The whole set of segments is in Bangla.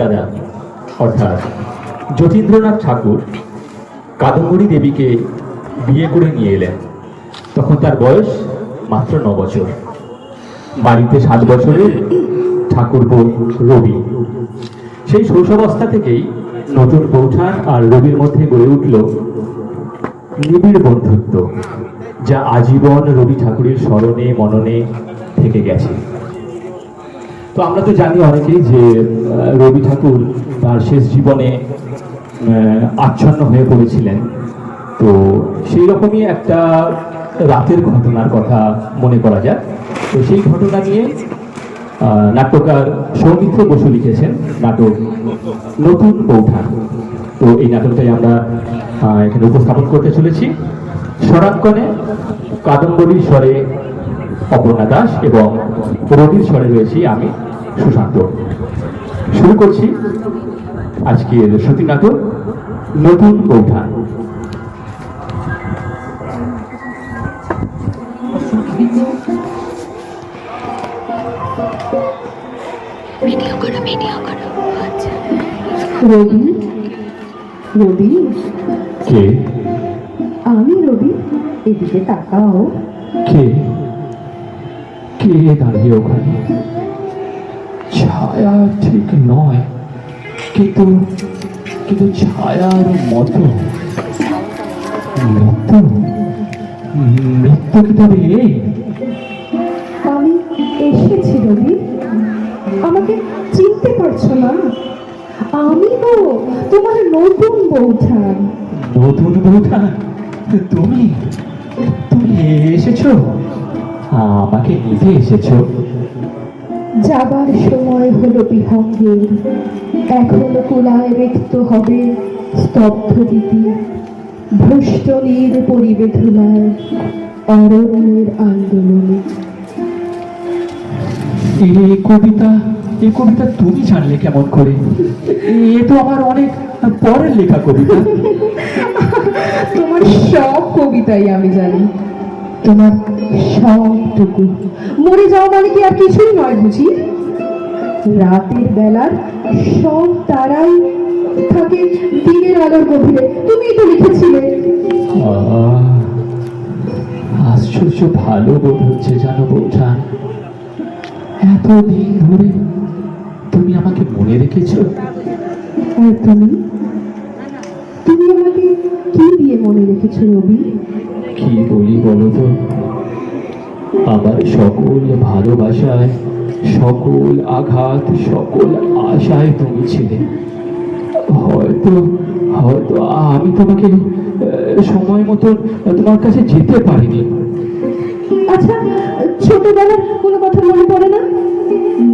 দাদা, অর্থাৎ যতীন্দ্রনাথ ঠাকুর কাদম্বরী দেবীকে বিয়ে করে নিয়ে এলেন। তখন তার বয়স মাত্র ন বছর। বাড়িতে সাত বছরের ঠাকুর বউ রবি। সেই শৈশবাবস্থা থেকেই নতুন বৌঠান আর রবির মধ্যে গড়ে উঠল নিবিড় বন্ধুত্ব, যা আজীবন রবি ঠাকুরের স্মরণে, মননে থেকে গেছে। তো আমরা তো জানি অনেকেই যে রবি ঠাকুর তার শেষ জীবনে আচ্ছন্ন হয়ে পড়েছিলেন। তো সেই রকমই একটা রাতের ঘটনার কথা মনে করা যায় তো সেই ঘটনা নিয়ে নাট্যকার সৌমিত্র বসু লিখেছেন নাটক নতুন বৌঠান তো এই নাটকটাই আমরা এখানে উপস্থাপন করতে চলেছি। স্বরাঙ্কনে কাদম্বরীর স্বরে অপর্ণা দাস এবং রবির স্বরে রয়েছি আমি। সুশান্ত শুরু করছি আজকের সতী নাটক নতুন আচ্ছা রবি রবি। কে? আমি রবি এদিকে তাকাও। কে? কে দাঁড়িয়ে ওখানে? ছায়া ঠিক নয়। কিন্তু কিন্তু ছায়ার মতো মৃত্যু মৃত্যু কি তবে এই আমি এসেছি রবি। আমাকে চিনতে পারছ না? আমি গো তোমার নতুন বৌঠান নতুন বউটা তুমি তুমি এসেছ? আমাকে নিতে এসেছ? যাবার সময় হলো বিহঙ্গের। এখনও কুলায় রিক্ত হবে স্তব্ধ দিতি ভ্রষ্ট নীর পরিবে ধুলায় অরণ্যের আন্দোলনে। এই কবিতা এই কবিতা তুমি জানলে কেমন করে? এ তো আমার অনেক পরের লেখা কবিতা। তোমার সব কবিতাই আমি জানি। তোমার সবটুকু। মরে যাওয়া মানে কি আর কিছুই নয় বুঝি? রাতের বেলার সব তারাই থাকে দিনের আলোর গভীরে। তুমি তো লিখেছিলে। আশ্চর্য ভালো বোধ হচ্ছে জানো বৌঠান। এতদিন ধরে তুমি আমাকে মনে রেখেছো? তুমি? তুমি আমাকে কি দিয়ে মনে রেখেছো রবি? কি বলি বলো তো আমার সকল ভালোবাসায় সকল আঘাত সকল আশায় তুমি ছিলে। হয়তো হয়তো আমি তোমাকে সময় মতো তোমার কাছে যেতে পারিনি। আচ্ছা ছোটবেলার কোনো কথা মনে পড়ে না?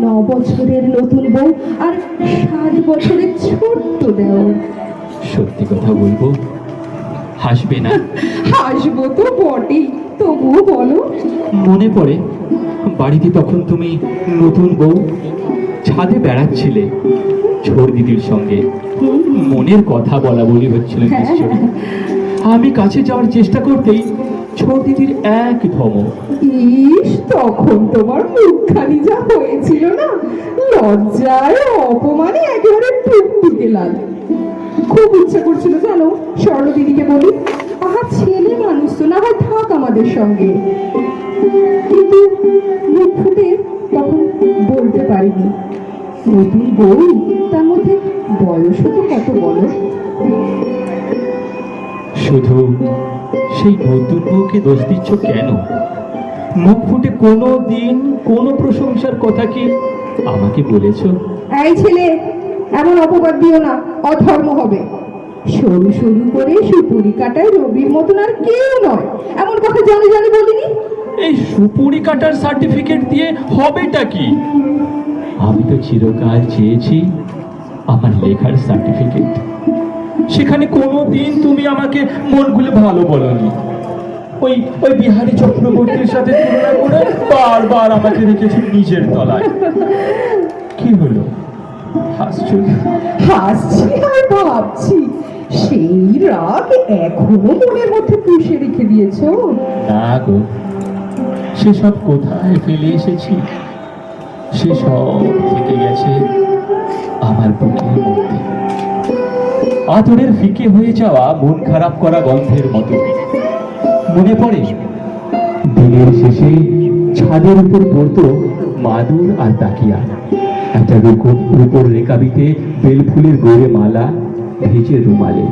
ন বছরের নতুন বউ আর সাত বছরের ছোট্ট দেও সত্যি কথা বলব হাসবে না। হাসবো তো বটেই তবুও বলো। মনে পড়ে বাড়িতে তখন তুমি নতুন বউ ছাদে বেড়াচ্ছিলে ছোট দিদির সঙ্গে। মনের কথা বলা বলি হচ্ছিল নিশ্চয়ই। আমি কাছে যাওয়ার চেষ্টা করতেই ছোট দিদির এক ধমক। ইস তখন তোমার মুখখানি যা হয়েছিল না লজ্জায় অপমানে একেবারে টুকটুকে লাল খুব ইচ্ছা করছিল জানো? স্বর্ণ দিদিকে বলি আহা ছেলে মানুষ তো না হয় থাক আমাদের সঙ্গে। কিন্তু মুখ ফুটে তখন বলতে পারিনি। নতুন বই তার মধ্যে বয়সও তো কত বলো শুধু সেই নতুন বউকে দোষ দিচ্ছ কেন? মুখ ফুটে কোনো দিন কোনো প্রশংসার কথা কি আমাকে বলেছ? এই ছেলে এমন অপবাদ দিও না। অধর্ম হবে। সরু সরু করে সুপুরি কাটায় রবির মতন আর কেউ নয়। এমন কথা জানি জানি বলিনি? এই সুপুরি কাটার সার্টিফিকেট দিয়ে হবেটা কি? আমি তো চিরকাল চেয়েছি আমার লেখার সার্টিফিকেট সেখানে কোনো দিন তুমি আমাকে মনগুলো ভালো বলনি। ওই ওই বিহারী চক্রবর্তীর সাথে তুলনা করে বারবার আমাকে রেখেছো নিজের তলায়। কি হলো? হাসছো আর ভাবছি, সেই রাগ এখনও মনের মধ্যে পুষে রেখে না গো, সেসব কোথায় ফেলে এসেছি? সেসব থেকে গেছে আমার বুকের মধ্যে। আতরের ফিকে হয়ে যাওয়া মন খারাপ করা গন্ধের মতো। মনে পড়ে, দিনের শেষে ছাদের উপর পড়তো মাদুর আর তাকিয়া। একটা রূপর রেকাবিতে বেলফুলের গোড়ে মালা ভেজে রুমালে।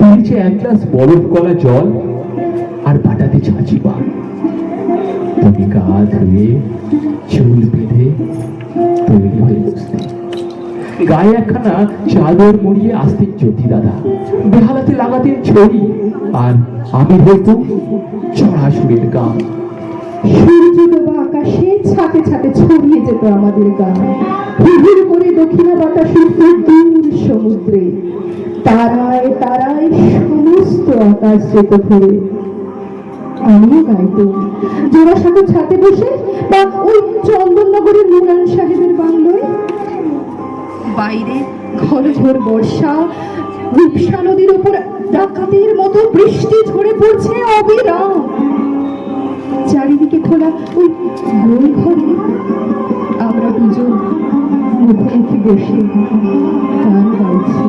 নিচে এক গ্লাস বরফ কলা জল আর বাটাতে ছাঁচি পা। তুমি গা ধুয়ে, চুল বেঁধে তৈরি হয়ে বসতে গায়ে একখানা চাদর মুড়িয়ে আসতেন জ্যোতি দাদা। বেহালাতে লাগাতেন ছড়ি আর আমি হয়তো চড়া সুরের গান। সূর্য আকাশে ছাতে ছাতে ছড়িয়ে যেত আমাদের গান। হুহুর করে দক্ষিণা বাতাস দূর সমুদ্রে। তারায় তারায় সমস্ত আকাশ যেত ভরে আমিও জোড়াসাঁকো ছাতে বসে বা ওই চন্দননগরের সাহেবের বাংলোয়। বাইরে ঘন বর্ষা, রূপসা নদীর ওপর ডাকাতের মতো বৃষ্টি ঝরে পড়ছে অবিরাম। চারিদিকে খোলা ওই গোল ঘরে আমরা দুজন মুখোমুখি বসে গান গাইছি।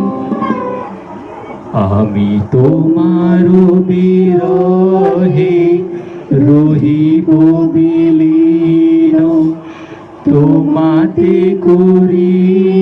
আমি তোমার বিরহে রহিব বিলীন, তোমাতে করিব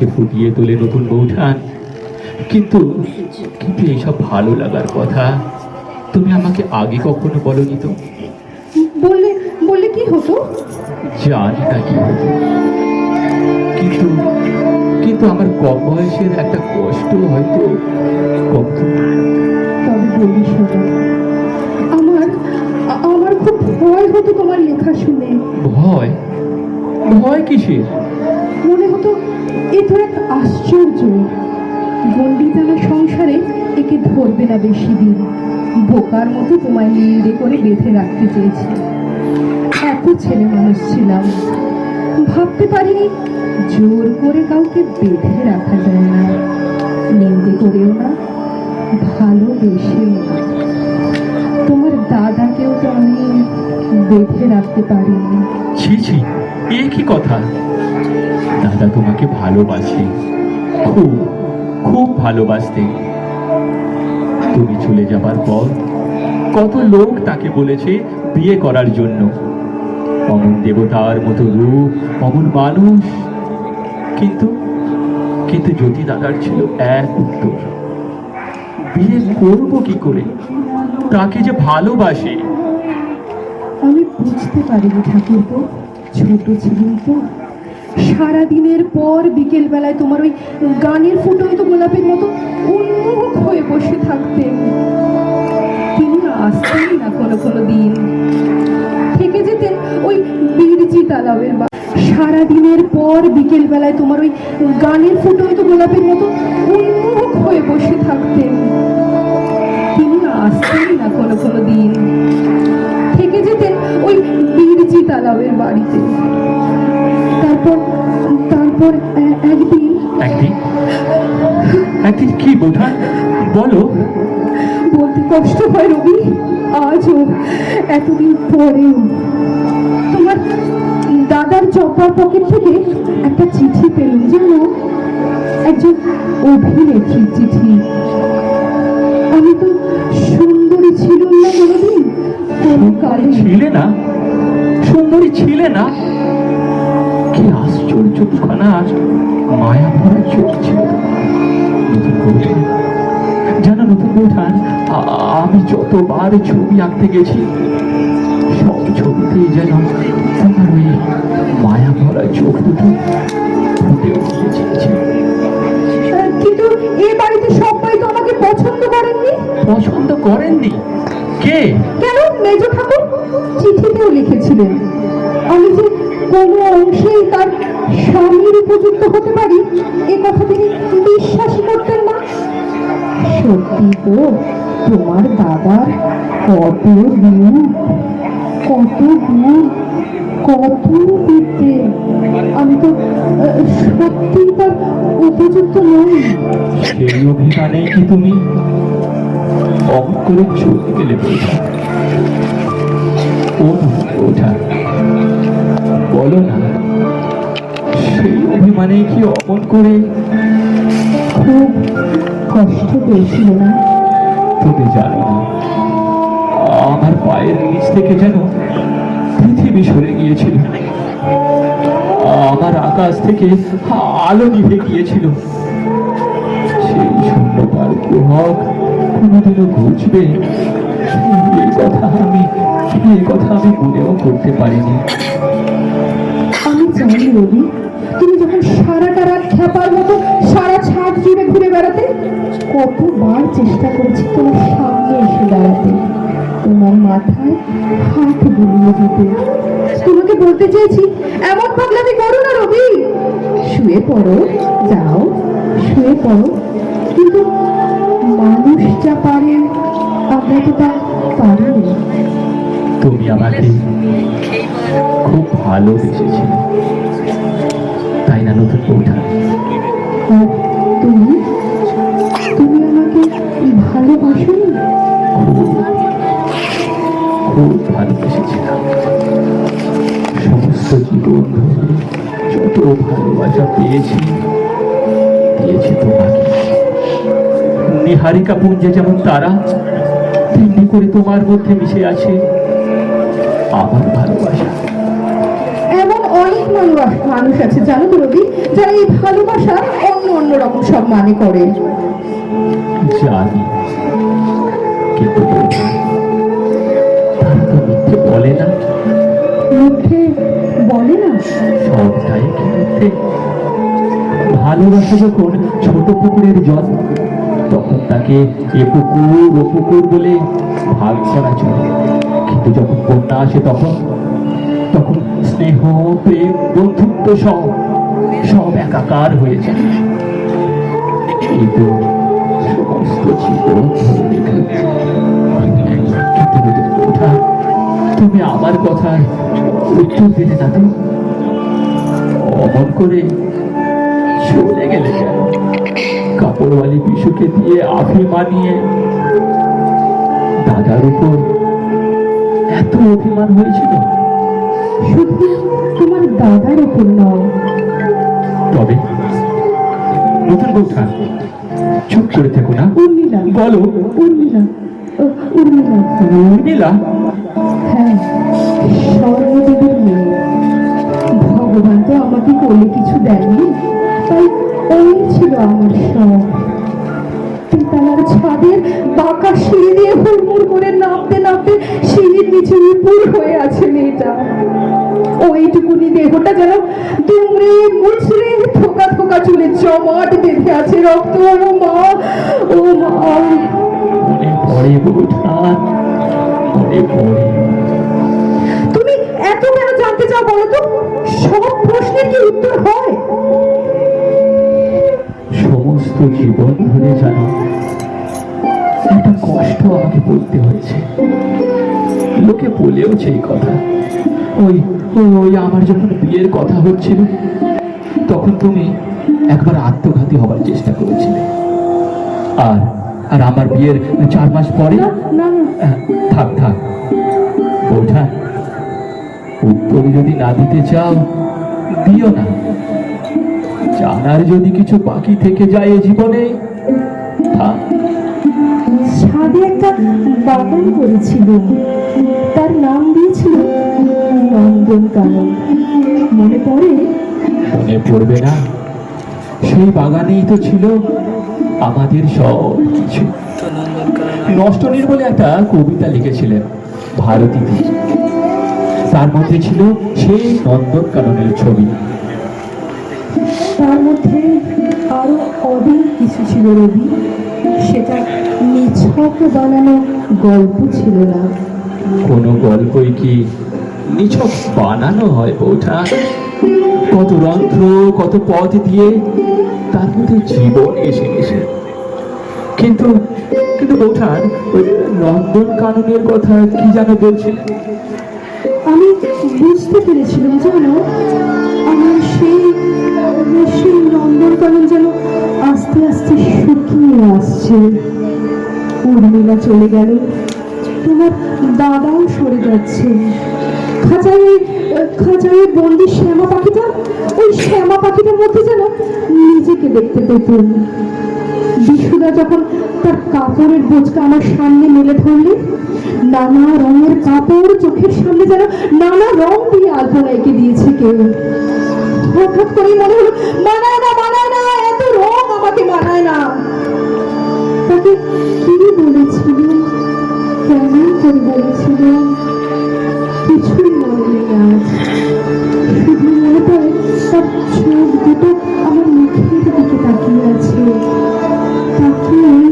কাকে ফুটিয়ে তোলে নতুন বৌঠান। কিন্তু কিন্তু এইসব ভালো লাগার কথা তুমি আমাকে আগে কখনো বলনি তো? বললে বললে কি হতো? জানি না কি হতো। কিন্তু কিন্তু আমার কম বয়সের একটা কষ্ট হয়তো কমতো তবে বলি শোনো আমার আমার খুব ভয় হতো তোমার লেখা শুনে। ভয়? ভয় কিসের? মনে হতো এ তো এক আশ্চর্য গন্ডি সংসারে একে ধরবে না বেশি দিন। বোকার মতো তোমায় নিন্দে করে বেঁধে রাখতে চেয়েছি। এত ছেলে মানুষ ছিলাম। ভাবতে পারিনি জোর করে কাউকে বেঁধে রাখা যায় না। নিন্দে করেও না, ভালোবেসেও না। তোমার দাদাকেও তো আমি বেঁধে রাখতে পারিনি। ছি ছি, এ কি কথা? দাদা তোমাকে ভালোবাসে। খুব খুব ভালোবাসতে। তুমি চলে যাবার পর কত লোক তাকে বলেছে বিয়ে করার জন্য। অমন দেবতার মতো রূপ, অমন মানুষ। কিন্তু কিন্তু জ্যোতি দাদার ছিল এক উত্তর। বিয়ে করব কি করে? তাকে যে ভালোবাসে। আমি বুঝতে পারিনি ঠাকুরপো, ছোট ছিলাম তো। সারাদিনের পর বিকেল বেলায় তোমার ওই গানের ফুটন্ত গোলাপের মতো উন্মুখ হয়ে বসে থাকতেন তিনি আসতেন না কোনো কোনো দিন। থেকে যেতেন ওই বীরজি তালাবের বা সারাদিনের পর বিকেল বেলায় তোমার ওই গানের ফুটন্ত গোলাপের মতো উন্মুখ হয়ে বসে থাকতেন তিনি আসতেন না কোনো কোনো দিন। থেকে যেতেন ওই বীরজি তালাবের বাড়িতে। তারপর তারপর একদিন একদিন? একদিন কি বোঝা বলো। বলতে কষ্ট হয় রবি আজও এতদিন পরেও। তোমার দাদার চপার পকেট থেকে একটা চিঠি পেলুম জানো? একজন অভিনেত্রীর চিঠি। আমি তো সুন্দরী ছিলাম না কোনোদিন? ছিলে না? সুন্দরী ছিলে না? কি আশ্চর্য মায়া ভরা চোখ ছিল। জানো নতুন বউঠান আ- আমি যতবার ছবি আঁকতে গেছি সব ছবিতেই যেন তোমার ওই মায়া ভরা চোখ দুটো ফুটে উঠেছে কিন্তু এ বাড়িতে সবাই তো আমাকে পছন্দ করেননি। পছন্দ করেননি? কে? কেন? মেজ ঠাকুর চিঠিতেও লিখেছিলেন। আমি যে কোনো অংশেই তার স্বামীর উপযুক্ত হতে পারি? এ কথা তিনি বিশ্বাসই করতেন না। সত্যি তো তোমার দাদার কত রূপ কত গুণ, কত করতে আমি তো সত্যি তার উপযুক্ত নই। সেই অভিমানে কি তুমি অমন করে চলে গেলে বৌঠা ও বৌঠা বলো না। সেই অভিমানে কি অমন করে খুব কষ্ট পেয়েছিল না? তুমি জানো আমার পায়ের নিচ থেকে যেন পৃথিবী সরে গিয়েছিল। আমার আকাশ থেকে আলো নিভে গিয়েছিল। সেই শূন্যতার কুহক কোনোদিনও ঘুচবে এই কথা আমি এই কথা আমি মনেও করতে পারিনি। জানি রবি, তুমি যখন সারাটা রাত খেপার মতো সারা ছাদ জুড়ে ঘুরে বেড়াতে, কতবার চেষ্টা করেছি তোমার সামনে এসে দাঁড়াতে। তোমার মাথায় হাত বুলিয়ে দিতে। তোমাকে বলতে চেয়েছি, এমন পাগলামি করো না রবি। শুয়ে পড়ো, যাও, শুয়ে পড়ো। কিন্তু মানুষ যা পারে, আমরা তো পারিনি তুমি আমাকে খুব ভালোবেসেছিলে তাই না নতুন বউটা তুমি? তুমি আমাকে ভালোবাসোনি খুব ভালোবেসেছিলাম সমস্ত জীবন ধরে যত ভালোবাসা পেয়েছি দিয়েছি তোমাকে। নিহারিকা পুঞ্জে যেমন তারা তেমনি করে তোমার মধ্যে মিশে আছে আমার ভালোবাসা। মানুষ আছে জানো তো রবি? যারা এই ভালোবাসা অন্য অন্য রকম সব মানে করে। জানি। কিন্তু মিথ্যে বলে না। মুখে বলে না? সবটাই মিথ্যে? ভালোবাসা যখন ছোট পুকুরের জল তখন তাকে এ পুকুর ও পুকুর বলে ভাগ করা চলে। কিন্তু যখন বন্যা আসে তখন তখন স্নেহ, প্রেম, বন্ধুত্ব সব সব একাকার হয়ে যায় তুমি আমার কথায় উত্তর দিলে না তো? অমন করে চলে গেলে কাপড়ওয়ালি বিশুকে দিয়ে আফি মানিয়ে দাদার উপর এত অভিমান হয়েছিল? শুধু তোমার দাদার ওপর নয় তবে নতুন বউঠা চুপ করে থেকো না। উর্মিলা। বলো। উর্মিলা। উর্মিলা। উর্মিলা? হ্যাঁ স্বর্ণদেবের মেয়ে। ভগবান তো আমাকে কোলে কিছু দেয়নি তাই ওই ছিল আমার সব ছাদের বাঁকা সিঁড়ি দিয়ে হুড়মুড় করে নামতে নামতে সিঁড়ির নিচে উপুর হয়ে আছে মেয়েটা। ওইটুকুনি দেহটা যেন দুমড়ে মুচড়ে থোকা থোকা চুলে জমাট বেঁধে আছে রক্ত। ও মা ও মা। তুমি এত কেন জানতে চাও বলো তো? সব প্রশ্নের কি উত্তর হয়? সমস্ত জীবন ধরে জানো একটা কষ্ট আমাকে বলতে হয়েছে। লোকে বলেওছে এই কথা। ওই ওই আমার যখন বিয়ের কথা হচ্ছিল তখন তুমি একবার আত্মঘাতী হবার চেষ্টা করেছিলে। আর আর আমার বিয়ের চার মাস পরে থাক থাক। বৌঠা উত্তর যদি না দিতে চাও দিও না। জানার যদি কিছু বাকি থেকে যায় এ জীবনে থাক। বাগান করেছিল। তার নাম দিয়েছিল নন্দন কানন। মনে পড়ে? মনে পড়বে না। সেই বাগানেই তো ছিল আমাদের সব কিছু। নষ্টনীর বলে একটা কবিতা লিখেছিলেন ভারতীতে তার মধ্যে ছিল সেই নন্দন কাননের ছবি। তার মধ্যে আরও অনেক কিছু ছিল রবি। সেটা নিছক বানানো গল্প ছিল না। কোনো গল্পই কি নিছক বানানো হয় বৌঠা? কত রন্ধ্র কত পথ দিয়ে তার মধ্যে জীবন এসে এসে কিন্তু কিন্তু বৌঠান ওই নন্দন কাননের কথা কি যেন বলছিলেন আমি বুঝতে পেরেছিলাম জানো আমার সেই সেই নন্দনকানন যেন আস্তে আস্তে শুকিয়ে আসছে। উর্মিলা চলে গেল। তোমার দাদাও সরে যাচ্ছে। খাঁচায় খাঁচায় বন্দি শ্যামা পাখিটা, ওই শ্যামা পাখিটার মধ্যে যেন নিজেকে দেখতে বিশুদা যখন তার কাপড়ের বোঝকা আমার সামনে মেলে ধরলে নানা রঙের কাপড় চোখের সামনে যেন নানা রং দিয়ে আলপনা এঁকে দিয়েছে কেউ। হঠাৎ করেই মনে হলো না মানায় না বলেছিল কিছুই মনে নেই আজ মনে আমার মুখের দিকে তাকিয়ে আছে তাকিয়েই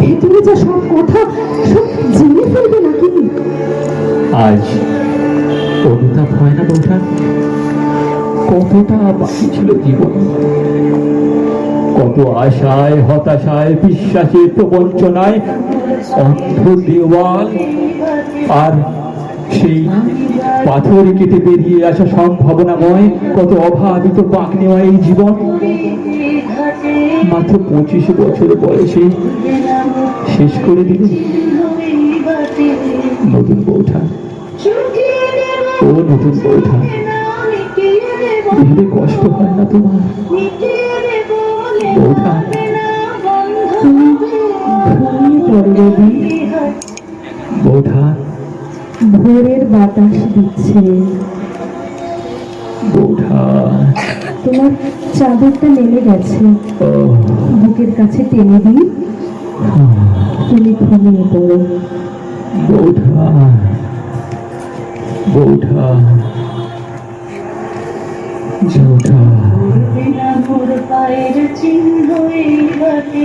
ভেতরে যা সব কথা সব জেনে ফেলবে নাকি আজ অনুতাপ হয় না বৌঠান? কতটা বাকি ছিল জীবন? কত আশায়, হতাশায়, বিশ্বাসে প্রবঞ্চনায় অন্ধ দেওয়াল আর সেই পাথর কেটে বেরিয়ে আসা সম্ভাবনাময়, কত অভাবিত পাক নেওয়া এই জীবন। মাত্র পঁচিশ বছর বয়সে শেষ করে দিল নতুন বৌঠা ও নতুন বৌঠা কষ্ট হয় না তোমার। ভোরের বাতাস দিচ্ছে। তোমার চাদরটা নেমে গেছে। বুকের কাছে টেনে দিই। তুমি ঘুমিয়ে পড়ো। বৌঠা বৌঠা বৌঠা মায়ের চিহ্ন এই হাতে